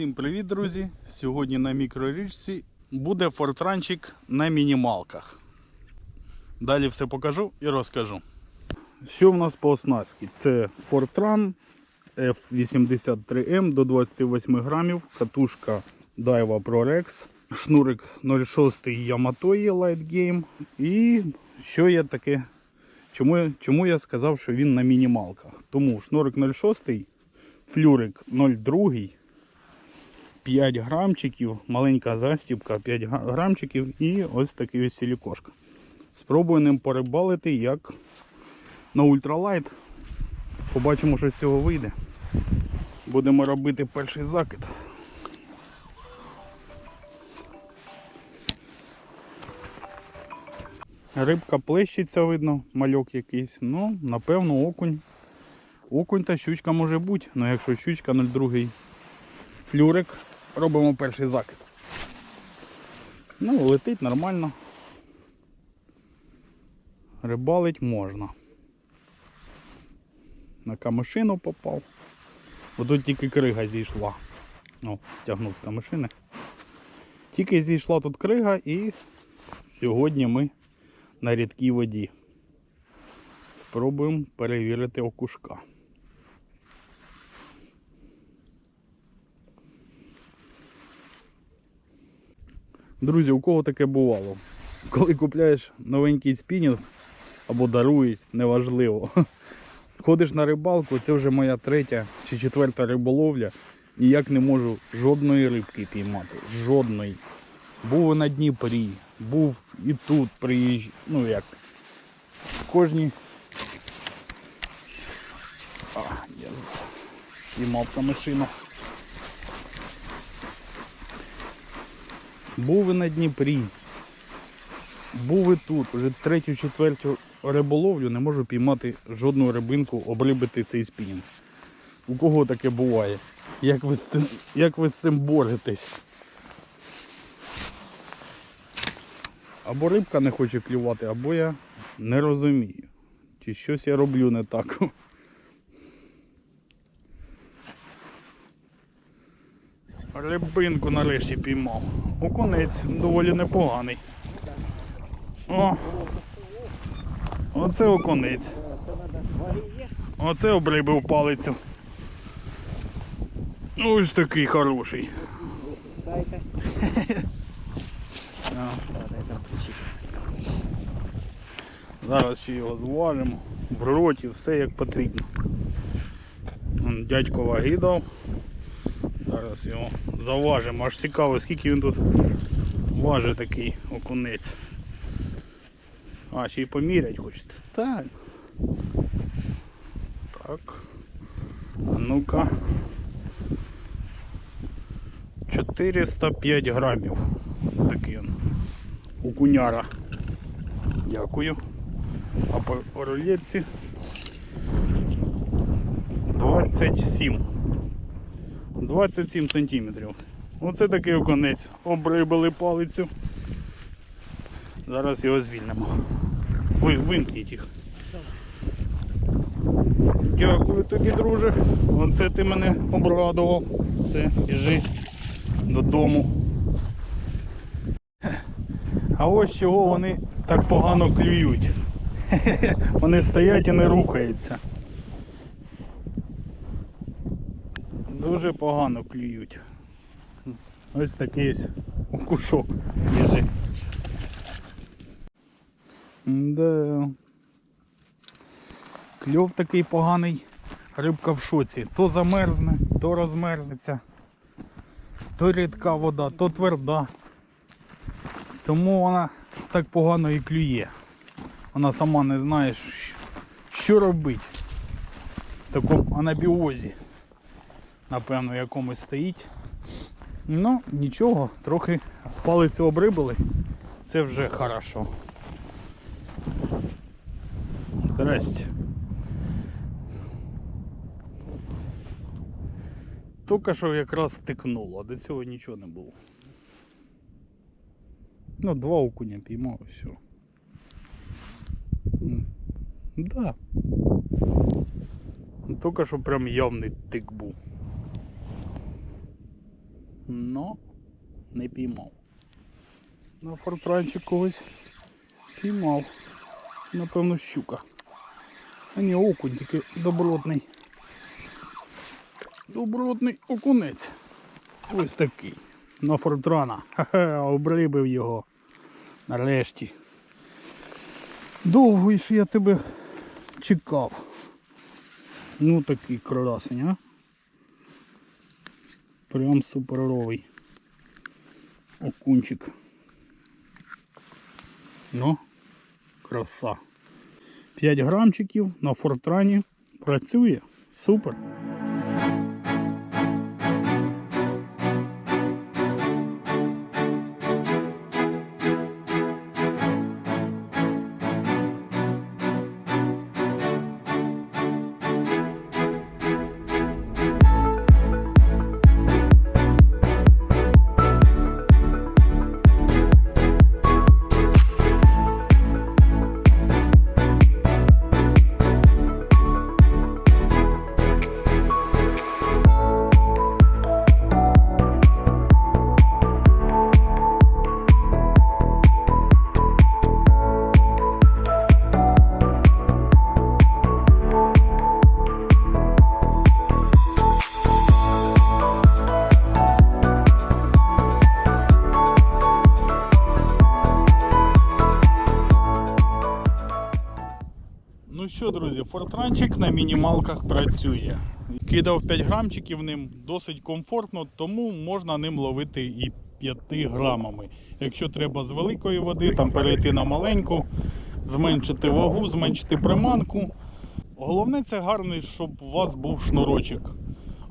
Усім привіт, друзі! Сьогодні на мікрорічці буде фортранчик на мінімалках. Далі все покажу і розкажу. Що в нас по оснастці? Це Fortran F83M до 28 грамів, катушка Daiwa ProRex, шнурик 06 Yamato Light Game. І що є таке? Чому, чому я сказав, що він на мінімалках? Тому шнурик 06, флюрик 02, 5 грамчиків, маленька застібка, 5 грамчиків і ось такий ось силікошка. Спробую ним порибалити як на ультралайт. Побачимо, що з цього вийде. Будемо робити перший закид. Рибка плещеться, видно, мальок якийсь. Ну, напевно, окунь. Окунь та щучка може бути, але якщо щучка 02 флюрик, робимо перший закид. Ну, летить нормально. Рибалить можна. На камишину попав. Бо тут тільки крига зійшла. О, стягнув з камишини. Тільки зійшла тут крига і сьогодні ми на рідкій воді. Спробуємо перевірити окушка. Друзі, у кого таке бувало? Коли купляєш новенький спінінг або дарують, неважливо. Ходиш на рибалку, це вже моя третя чи четверта риболовля. Ніяк не можу жодної рибки піймати. Жодної. Був і на Дніпрі, був і тут приїжджав. Ну як. Кожні. А, я з- піймав камишину. Був і на Дніпрі. Був і тут. Вже третю, четверту риболовлю не можу піймати жодну рибинку, облибити цей спінінг. У кого таке буває? Як ви, як ви з цим боретесь? Або рибка не хоче клювати, або я не розумію. Чи щось я роблю не так. Рибинку нарешті піймав. Окунець доволі непоганий. О! Оце окунець. Оце обрибив палицю. Ось такий хороший. Зараз ще його зважимо. В роті все як потрібно. Дядько ваги дав. Зараз його заважимо. Аж цікаво, скільки він тут важить такий окунець. А, ще й помірять хочете. Так. Так. А ну-ка. 405 грамів. Такий він. Окуняра. Дякую. А по, рулетці 27. 27 сантиметрів. Оце такий оконець. Обрибали палицю. Зараз його звільнимо. Ви, вимкніть їх. Дякую тобі, друже. Оце ти мене обрадував. Все, біжи додому. А ось чого вони так погано клюють. Вони стоять і не рухаються. Дуже погано клюють. Ось такий ось окушок біжить. Да. Кльов такий поганий, рибка в шоці. То замерзне, то розмерзнеться, то рідка вода, то тверда. Тому вона так погано і клює. Вона сама не знає, що робити в такому анабіозі. Напевно, якомусь стоїть. Ну, нічого, трохи палицю обрибали. Це вже хорошо. Здрасте. Тільки що якраз тикнуло, до цього нічого не було. Ну, два окуня піймав і все. Да. Тільки що прям явний тик був. Но не піймав. На фортранчик когось піймав. Напевно, щука. А ні, окунь тільки добротний. Добротний окунець. Ось такий. На фортрана. Ха-ха, обрибив його. Нарешті. Довго ще я тебе чекав. Ну такий красень, а? Прям суперовий. Окунчик. Ну, краса. 5 грамчиків на фортрані. Працює. Супер. Друзі, фортранчик на мінімалках працює. Кидав 5 грамчиків ним досить комфортно, тому можна ним ловити і 5 грамами. Якщо треба з великої води, там перейти на маленьку, зменшити вагу, зменшити приманку. Головне це гарний, щоб у вас був шнурочок.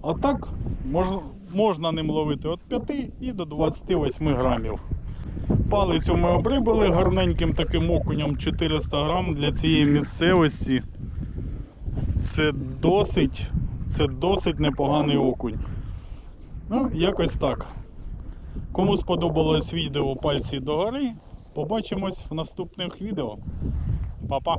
А так можна, можна ним ловити від 5 і до 28 грамів. Палицю ми обрибали гарненьким таким окунем 400 грам для цієї місцевості. Це досить, це досить непоганий окунь. Ну, якось так. Кому сподобалось відео пальці догори, побачимось в наступних відео. Па-па!